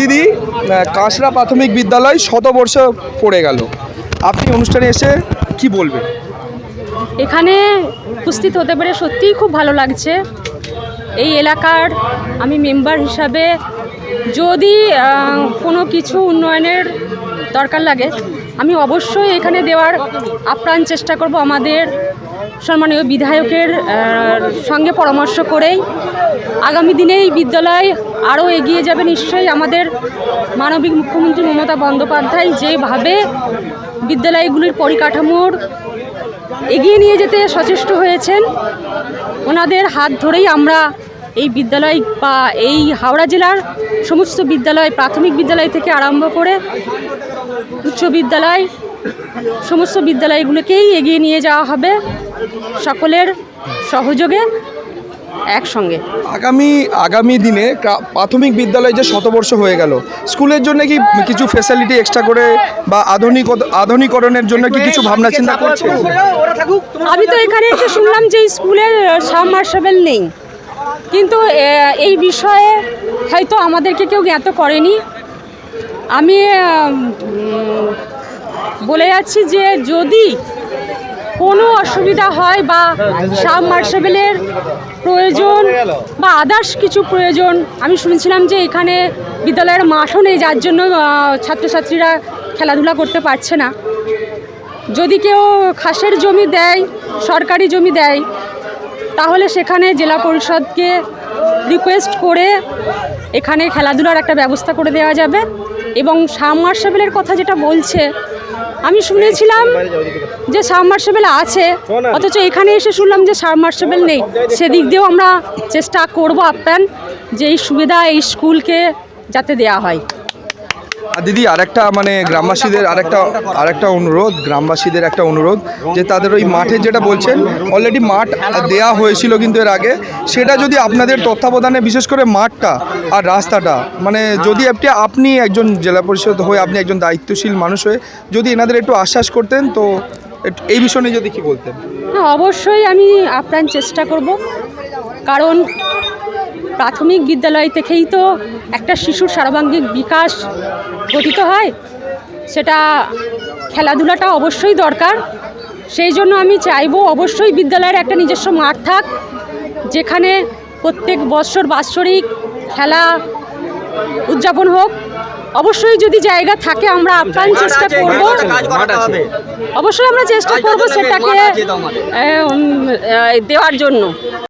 দিদি কাঁসরা প্রাথমিক বিদ্যালয় শতবর্ষ পড়ে গেল। আপনি অনুষ্ঠানে এসে কি বলবেন? এখানে উপস্থিত হতে পেরে সত্যিই খুব ভালো লাগছে। এই এলাকার আমি মেম্বার হিসাবে যদি কোনো কিছু উন্নয়নের দরকার লাগে, আমি অবশ্যই এখানে দেওয়ার আপ্রাণ চেষ্টা করব আমাদের সম্মানীয় বিধায়কের সঙ্গে পরামর্শ করেই। আগামী দিনে এই বিদ্যালয় আরও এগিয়ে যাবে নিশ্চয়ই আমাদের মানবিক মুখ্যমন্ত্রী মমতা বন্দ্যোপাধ্যায় যেভাবে বিদ্যালয়গুলির পরিকাঠামোর এগিয়ে নিয়ে যেতে সচেষ্ট হয়েছেন, ওনাদের হাত ধরেই আমরা এই বিদ্যালয় বা এই হাওড়া জেলার সমস্ত বিদ্যালয় প্রাথমিক বিদ্যালয় থেকে আরম্ভ করে উচ্চ বিদ্যালয় সমস্ত বিদ্যালয়গুলোকেই এগিয়ে নিয়ে যাওয়া হবে সকলের সহযোগে একসঙ্গে। আগামী আগামী দিনে প্রাথমিক বিদ্যালয় যে শতবর্ষ হয়ে গেল স্কুলের জন্য কি কিছু ফ্যাসিলিটি এক্সট্রা করে বা আধুনিক আধুনিকরণের জন্য কি কিছু ভাবনা চিন্তা করছে? আমি তো এখানে এসে শুনলাম যে স্কুলের সাবমার্সেবল নেই। কিন্তু এই বিষয়ে হয়তো আমাদেরকে কেউ জ্ঞাত করেনি। আমি বলে যাচ্ছি যে যদি কোনো অসুবিধা হয় বা সাবমার্সেবলের প্রয়োজন বা আদার্স কিছু প্রয়োজন, আমি শুনছিলাম যে এখানে বিদ্যালয়ের মাঠও নেই, যার জন্য ছাত্রছাত্রীরা খেলাধুলা করতে পারছে না। যদি কেউ খাসের জমি দেয়, সরকারি জমি দেয় তাহলে সেখানে জেলা পরিষদকে রিকোয়েস্ট করে এখানে খেলাধুলার একটা ব্যবস্থা করে দেওয়া যাবে এবং সাবমার্সেবেলের কথা যেটা বলছে, আমি শুনেছিলাম যে সাবমার্সেবেল আছে, অথচ এখানে এসে শুনলাম যে সাবমার্সেবেল নেই। সেদিক দিয়েও আমরা চেষ্টা করব আপ্রাণ যে এই সুবিধা এই স্কুলকে যাতে দেওয়া হয়। আর দিদি আরেকটা মানে গ্রামবাসীদের আরেকটা আরেকটা অনুরোধ গ্রামবাসীদের একটা অনুরোধ যে তাদের ওই মাঠে যেটা বলছেন অলরেডি মাঠ দেয়া হয়েছিল কিন্তু এর আগে। সেটা যদি আপনাদের তত্ত্বাবধানে বিশেষ করে মাঠটা আর রাস্তাটা মানে যদি একটি আপনি একজন জেলা পরিষদ হয়ে আপনি একজন দায়িত্বশীল মানুষ হয়ে যদি এনাদের একটু আশ্বাস করতেন তো এই বিষয় নিয়ে যদি কি বলতেন? হ্যাঁ অবশ্যই আমি আপ্রাণ চেষ্টা করব। কারণ প্রাথমিক বিদ্যালয় থেকেই তো একটা শিশুর সর্বাঙ্গীন বিকাশ গঠিত হয় সেটা খেলাধুলাটা অবশ্যই দরকার। সেই জন্য আমি চাইব অবশ্যই বিদ্যালয়ের একটা নিজস্ব মাঠ থাক যেখানে প্রত্যেক বৎসর বাৎসরিক খেলা উদযাপন হোক। অবশ্যই যদি জায়গা থাকে আমরা আপ্রাণ চেষ্টা করব। অবশ্যই আমরা চেষ্টা করব সেটাকে দেওয়ার জন্য।